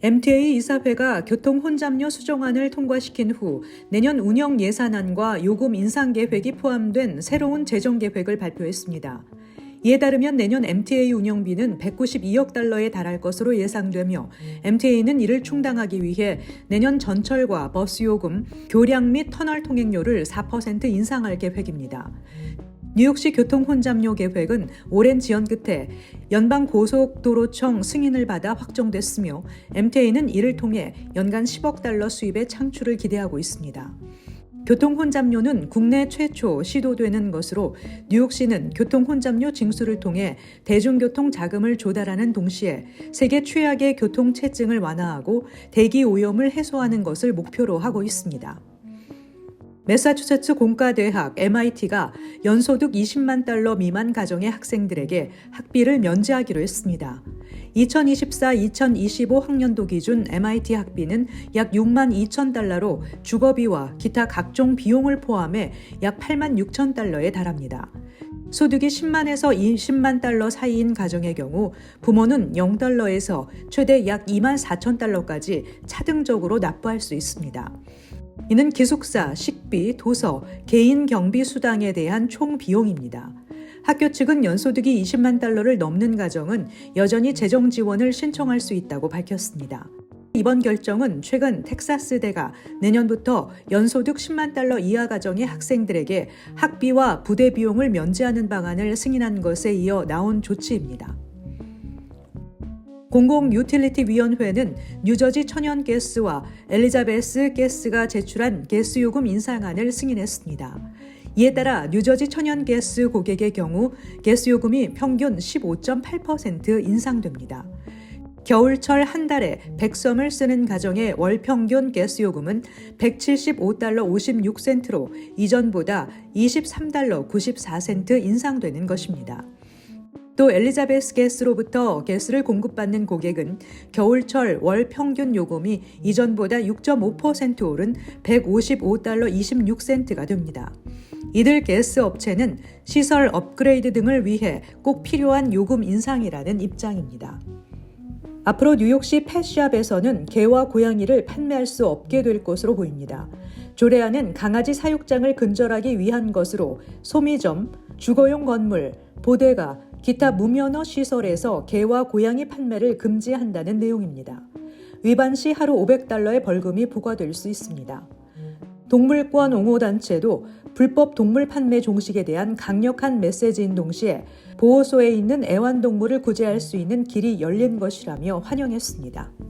MTA 이사회가 교통 혼잡료 수정안을 통과시킨 후 내년 운영 예산안과 요금 인상 계획이 포함된 새로운 재정 계획을 발표했습니다. 이에 따르면 내년 MTA 운영비는 192억 달러에 달할 것으로 예상되며 MTA는 이를 충당하기 위해 내년 전철과 버스 요금, 교량 및 터널 통행료를 4% 인상할 계획입니다. 뉴욕시 교통 혼잡료 계획은 오랜 지연 끝에 연방 고속도로청 승인을 받아 확정됐으며 MTA는 이를 통해 연간 10억 달러 수입의 창출을 기대하고 있습니다. 교통 혼잡료는 국내 최초 시도되는 것으로 뉴욕시는 교통 혼잡료 징수를 통해 대중교통 자금을 조달하는 동시에 세계 최악의 교통 체증을 완화하고 대기 오염을 해소하는 것을 목표로 하고 있습니다. 매사추세츠 공과대학 MIT가 연소득 20만 달러 미만 가정의 학생들에게 학비를 면제하기로 했습니다. 2024-2025 학년도 기준 MIT 학비는 약 6만 2천 달러로 주거비와 기타 각종 비용을 포함해 약 8만 6천 달러에 달합니다. 소득이 10만에서 20만 달러 사이인 가정의 경우 부모는 0달러에서 최대 약 2만 4천 달러까지 차등적으로 납부할 수 있습니다. 이는 기숙사, 식비, 도서, 개인 경비 수당에 대한 총 비용입니다. 학교 측은 연소득이 20만 달러를 넘는 가정은 여전히 재정 지원을 신청할 수 있다고 밝혔습니다. 이번 결정은 최근 텍사스대가 내년부터 연소득 10만 달러 이하 가정의 학생들에게 학비와 부대 비용을 면제하는 방안을 승인한 것에 이어 나온 조치입니다. 공공 유틸리티 위원회는 뉴저지 천연 가스와 엘리자베스 가스가 제출한 가스 요금 인상안을 승인했습니다. 이에 따라 뉴저지 천연 가스 고객의 경우 가스 요금이 평균 15.8% 인상됩니다. 겨울철 한 달에 100섬을 쓰는 가정의 월 평균 가스 요금은 175달러 56센트로 이전보다 23달러 94센트 인상되는 것입니다. 또 엘리자베스 가스로부터 가스를 공급받는 고객은 겨울철 월 평균 요금이 이전보다 6.5% 오른 155달러 26센트가 됩니다. 이들 가스 업체는 시설 업그레이드 등을 위해 꼭 필요한 요금 인상이라는 입장입니다. 앞으로 뉴욕시 펫샵에서는 개와 고양이를 판매할 수 없게 될 것으로 보입니다. 조례안은 강아지 사육장을 근절하기 위한 것으로 소미점, 주거용 건물, 보데가, 기타 무면허 시설에서 개와 고양이 판매를 금지한다는 내용입니다. 위반 시 하루 500달러의 벌금이 부과될 수 있습니다. 동물권 옹호단체도 불법 동물 판매 종식에 대한 강력한 메시지인 동시에 보호소에 있는 애완동물을 구제할 수 있는 길이 열린 것이라며 환영했습니다.